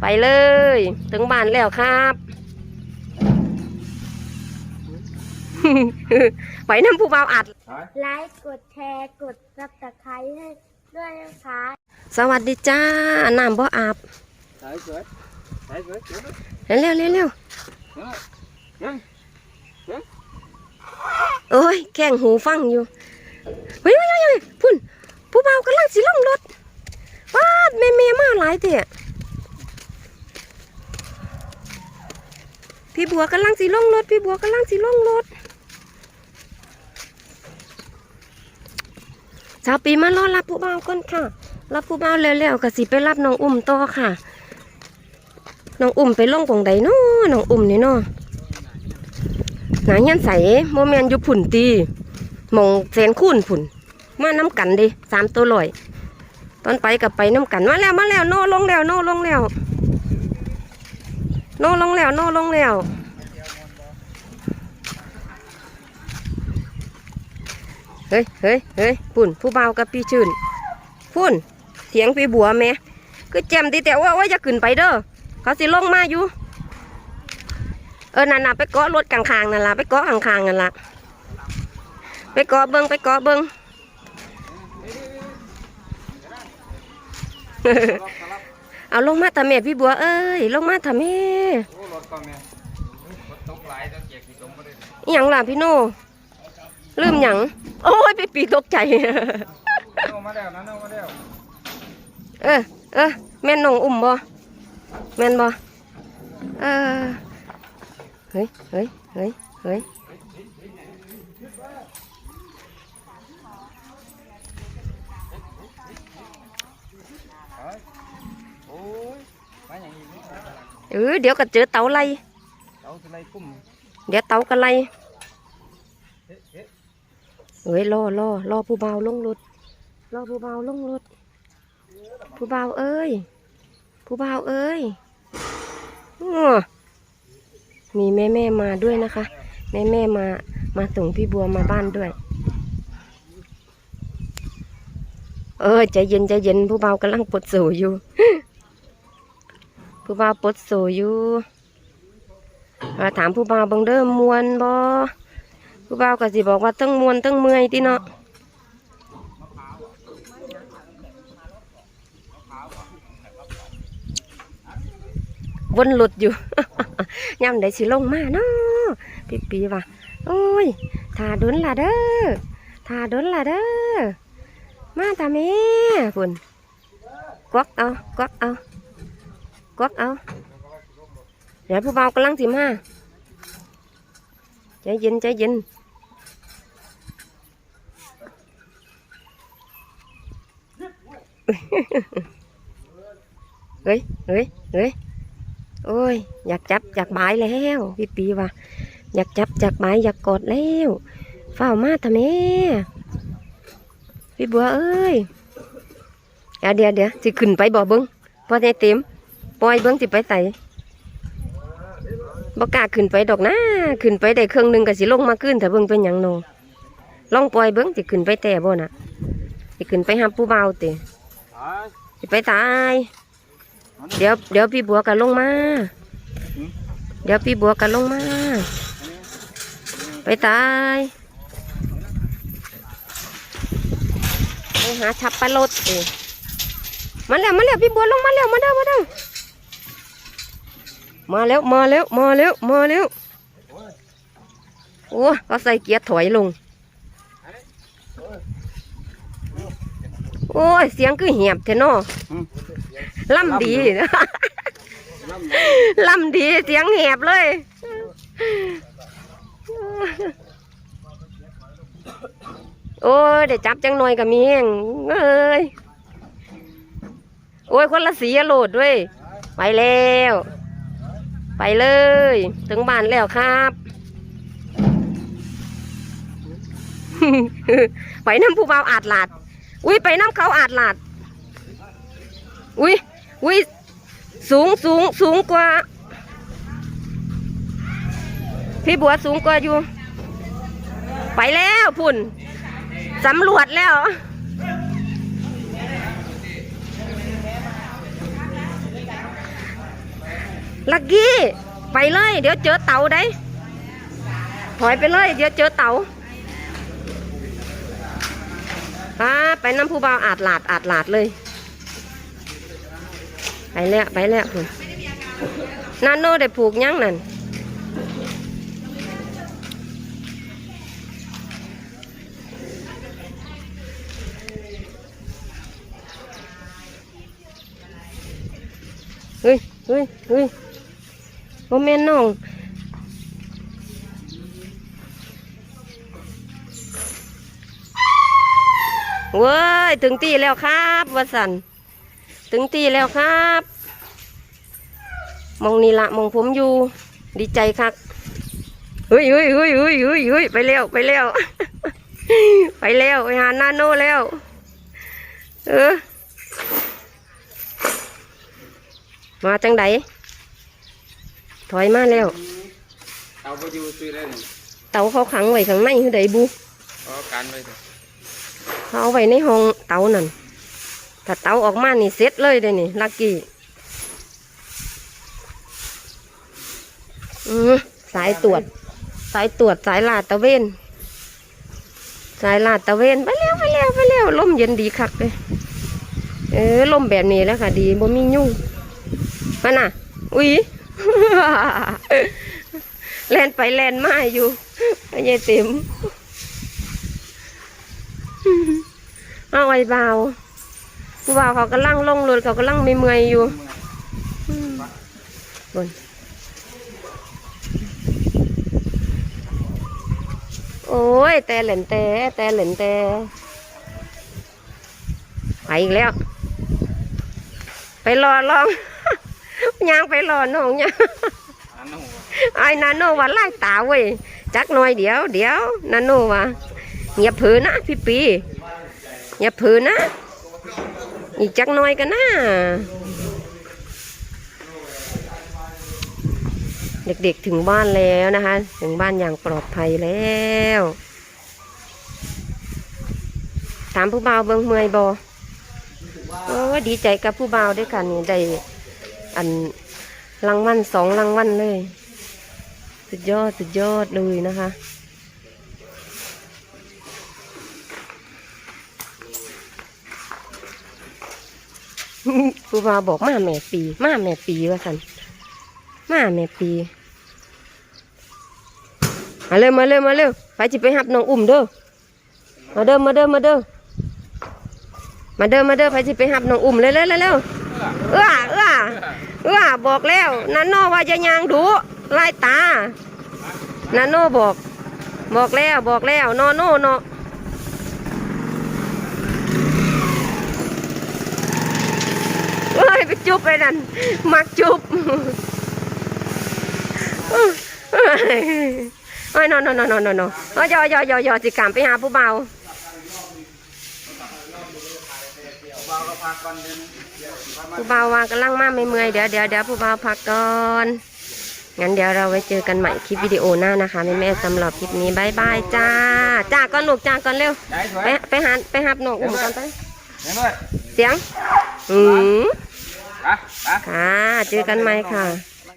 ไปเลย ถึงบ้านแล้วครับ ไปน้ำผู้เบาวอัด ไลค์กดแชร์กดซับสไครต์ให้ด้วยนะคะสวัสดีจ้าน้ำบ่อาบ Đấy, dưới. Đấy, dưới, dưới. เร็วเร็วเร็วเร็ว Đấy. โอ้ยแข้งหูฟังอยู่เฮ้ยเฮ้ยเฮ้ยเฮ้ยพุ่นผู้เบาวกำลังสิลงรถว้าด แม่เมมาหลายเตะพี่บัวกำลังสิลงรถ พี่บัวกำลังสิลงรถสาวปีมารอรับผู้เบาวก่อนค่ะ รับผู้เบาวแล้วๆก็สิไปรับน้องอุ้มต่อค่ะ น้องอุ้มไปลงกงใดเนาะน้องอุ้มนี่เนาะหนาเงี้ยนใสโมเมนอยู่ผุ่นตีมองแสนคูนผุ่นมาน้ำกันเดิสามตัวลอย ตอนไปกับไปน้ำกันมาแล้วมาแล้วโนลงแล้วโนลงแล้วโนลงแล้วโนลงแล้วเฮ้ยเฮ้ยเฮ้ยปุ่นผู้เบากับพี่ชื่นพุ่นเสียงพี่บัวแม่คือแจมดีแต่ว่าว่าจะขึ้นไปเด้อเขาสิลงมาอยู่เออนั่นน่ะไปเกาะรถกลางๆนั่นล่ะไปเกาะข้างๆนั่นล่ะไปเกาะเบิ้งไปเกาะเบิ้ง เอาลงมาทำแม่พี่บัวเอ้ยลงมาทำแม่ Ô, lọt con nè. Lọt tốc lại cho chẹt thì tống vào đây. อิหยังล่ะพี่โน่ลืมหยังโอ้ยไปปีตกใจ Nô má đeo, nó nô má đeo. เออเออแม่นน้องอุ้มบ่แม่นบ่เออเฮ้ยเฮ้ยเฮ้ยเฮ้ย เออเดี๋ยวก็เจอเตาไล่ Đâu thì lấy cung. เดี๋ยวเตาก็ไล่ Thế, thế. เอ้ยรอรอรอผู้เบาวลงรถรอผู้เบาวลงรถผู้เบาวเอ้ย ผู้เบาวเอ้ยอ้อมีแม่แม่มาด้วยนะคะ แม่แม่มามาส่งพี่บัวมาบ้านด้วย เออใจเย็นใจเย็นผู้เบาวกำลังปลดโซอยู่ ผู้เบาวปดโซอยู่อ่าถามผู้เบาวเบังเด้อมวนบ่ผู้บ่าวก็สิบอกว่าตั้งมวนตั้งเมื่อยติเนาะวนหลุดอยู่ย่ำได้สิลงมาเนาะปีปีว่าโอ้ยทาดุนล่ะเด้อทาดุนล่ะเด้อมาตาแม่พุ่นกวักเอากวักเอา กวักเอา เดี๋ยวผู้เบากำลังสิมาใจเย็นใจเย็นเฮ้ยเฮ้ยเฮ้ยโอ้ย อยากจับอยากบายแล้วพี่ปีว่าอยากจับอยากบายอยากกอดแล้วเฝ้ามาทำไมพี่บัวเอ้ยเดี๋ยวเดี๋ยวสิขึ้นไปบ่เบิ้งพอใจเต็ม ปล่อยเบิ้งสิไปไตบ่กล้าขึ้นไปดอกนะขึ้นไปได้เครื่องหนึงก็สิลงมาขึ้นแต่เบิ้งเป็นหยังโนลองปล่อยเบิ้งสิขึ้นไปแต่บ่น่ะสิขึ้นไปหาผู้เบาติสิไปตาย เดี๋ยวเดี๋ยวพี่บัวกันลงมา เดี๋ยวพี่บัวกันลงมา ไปตายไปหาชับปลารถเองมาแล้วมาแล้วพี่บัวลงมาแล้วมาเด้อมาเด้อ มาแล้วมาแล้วมาแล้วมาแล้วโอ้เขาใส่เกียร์ถอยลง โอ้ย เสียงคือเหียบเทนอ Ừ. ล่ำดีล่ำดีเสียงแหบเลยโอ้ยได้จับจังหน่อยกับมีแห้งเอ้ย โอ้ย คนละสีอะโหลดด้วย ไปแล้ว ไปเลย ถึงบ้านแล้วครับ ไปน้ำผู้เบาอาดหลาด อุ้ยไปน้ำเขาอาดหลาด อุ้ยอุ้ยสูงสูงสูงกว่า พี่บัวสูงกว่าอยู่ ไปแล้วพุ่นสำรวจแล้ว ลักกี้ ไปเลย เดี๋ยวเจอเต่าได้ ถอยไปเลย เดี๋ยวเจอเต่าป้าไปน้ำผู้เบาอาดหลาดอาดหลาดเลย ไปแล้วไปแล้วพุ่นนาโนได้ผูกยังนั่นเฮ้ยเฮ้ยเฮ้ย โมเมนน้องเว้ยถึงตีแล้วครับวสันถึงตีแล้วครับ มองนี่ละมองผมอยู่ ดีใจคักเฮ้ยเฮ้ยเฮ้ยเฮ้ยเฮ้ยเฮ้ยไปแล้วไปแล้ว ไปแล้วไปหานาโนแล้ว เออ มาจังได ถอยมาแล้วเอาไปอยู่ซื้อได้หนึ่งเตาเขาขังไว้ข้างในคือใดบุเอาการไปเถอะเขาเอาไว้ในห้องเตานั่นถ้าเตาออกมานี่เสร็จเลยเด้นี่ลักกี้อือสายตรวจ สายตรวจสายลาดตระเวน สายลาดตระเวนไปแล้วไปแล้วไปแล้วลมเย็นดีคักเลยเออลมแบบนี้แล้วค่ะ ดีบ่มียุ่งมาน่ะ อุ้ย แลนไปแลนมาอยู่ไม่ใช่เต็มเอาไว้เบาผู้บ่าวเขากำลังลงรถเขากำลังไม่เมื่อยอยู่อืมบนโอ้ย แต่เหล่นแต่แต่เหล่นแต่ไปอีกแล้ว ไปรอลอง ยางไปรอน้องยางอันนั้นหัวไอ้นาโนว่าไล่ตาเว้ยจักหน่อยเดี๋ยวเดี๋ยวนาโนว่าอย่าเผือนะพี่ปีอย่าเผือนะอีกจักหน่อยกันนะเด็กๆถึงบ้านแล้วนะคะ ถึงบ้านอย่างปลอดภัยแล้วถามผู้บ่าวเบิ่งเมื่อยบอโอ้ยดีใจกับผู้บ่าวด้วยกันนี่ได้ อันรางวัลสองรางวัลเลย สุดยอดสุดยอดเลยนะคะครูบาบอกมาแม่ปี มาแม่ปีว่าสันมาแม่ปีมาเร็วมาเร็วมาเร็วไปจิไปหับน้องอุ่มเด้อมาเด้อมาเด้อมาเด้อมาเด้อมาเด้อไปจิไปหับน้องอุ่มเร็วเร็วเร็ว เอื้อเอื้อเอื้อบอกแล้วนันโนว่าจะยางดูไล่ตานันโนบอก บอกแล้วบอกแล้วนอโนเนเอ้ยไปจุบไปนั่นมักจุบเอ้ยนอนนอนนอนนอนนอนอ้ยยอยอยอยอสิกามไปหาผู้เบาเบาก็พักก่อนเดิน ผู้เบาวางกำลังมาไม่เมื่อยเดี๋ยวเดี๋ยวเดี๋ยวผู้เบาพักก่อนงั้นเดี๋ยวเราไว้เจอกันใหม่คลิปวิดีโอหน้านะคะแม่แม่ๆสำหรับคลิปนี้บายบายจ้าจ้าก่อนลูกจ้าก่อนเร็วได้สวยไปไปหาไปหับนกอุ่มกันไปเห็นด้วยเสียงอืมอะอะค่ะเจอกันใหม่ค่ะ